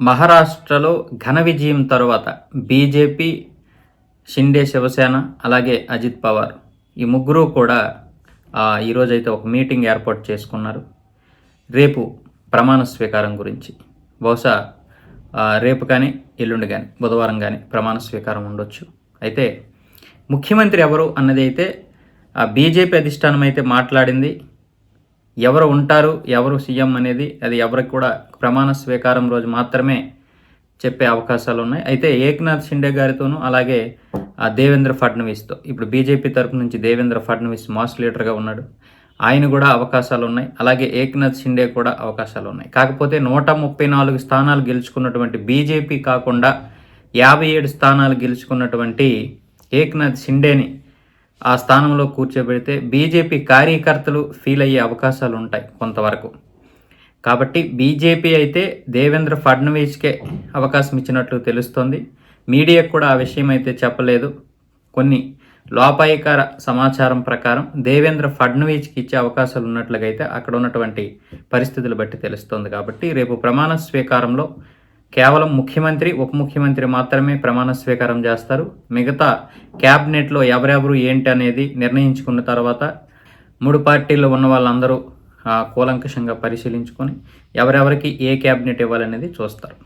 మహారాష్ట్రలో ఘన విజయం తర్వాత బీజేపీ షిండే శివసేన అలాగే అజిత్ పవార్ ఈ ముగ్గురు కూడా ఈరోజు ఈరోజైతే ఒక మీటింగ్ ఏర్పాటు చేసుకున్నారు. రేపు ప్రమాణ స్వీకారం గురించి. బహుశా రేపు కానీ ఎల్లుండి కానీ బుధవారం కానీ ప్రమాణ స్వీకారం ఉండొచ్చు. అయితే ముఖ్యమంత్రి ఎవరు అన్నది అయితే ఆ బీజేపీ అధిష్టానం అయితే మాట్లాడింది. ఎవరు ఉంటారు ఎవరు సీఎం అనేది అది ఎవరికి కూడా ప్రమాణ స్వీకారం రోజు మాత్రమే చెప్పే అవకాశాలు ఉన్నాయి. అయితే ఏక్నాథ్ షిండే గారితోనూ అలాగే ఆ దేవేంద్ర ఫడ్నవీస్తో ఇప్పుడు బీజేపీ తరపు నుంచి దేవేంద్ర ఫడ్నవీస్ మాస్ లీడర్గా ఉన్నాడు. ఆయన కూడా అవకాశాలు ఉన్నాయి. అలాగే ఏక్నాథ్ షిండే కూడా అవకాశాలు ఉన్నాయి. కాకపోతే నూట ముప్పై నాలుగు స్థానాలు గెలుచుకున్నటువంటి బీజేపీ కాకుండా యాభై ఏడు స్థానాలు గెలుచుకున్నటువంటి ఏక్నాథ్ షిండేని ఆ స్థానంలో కూర్చోబెడితే బీజేపీ కార్యకర్తలు ఫీల్ అయ్యే అవకాశాలు ఉంటాయి కొంతవరకు. కాబట్టి బీజేపీ అయితే దేవేంద్ర ఫడ్నవీస్కే అవకాశం ఇచ్చినట్లు తెలుస్తోంది. మీడియాకు కూడా ఆ విషయం అయితే చెప్పలేదు. కొన్ని లోపాయికార సమాచారం ప్రకారం దేవేంద్ర ఫడ్నవీస్కి ఇచ్చే అవకాశాలు ఉన్నట్లుగా అయితే అక్కడ ఉన్నటువంటి పరిస్థితులు బట్టి తెలుస్తోంది కాబట్టి రేపు ప్రమాణ స్వీకారంలో కేవలం ముఖ్యమంత్రి ఉప ముఖ్యమంత్రి మాత్రమే ప్రమాణ స్వీకారం చేస్తారు. మిగతా క్యాబినెట్లో ఎవరెవరు ఏంటి అనేది నిర్ణయించుకున్న తర్వాత మూడు పార్టీల్లో ఉన్న వాళ్ళందరూ కూలంకషంగా పరిశీలించుకొని ఎవరెవరికి ఏ క్యాబినెట్ ఇవ్వాలనేది చూస్తారు.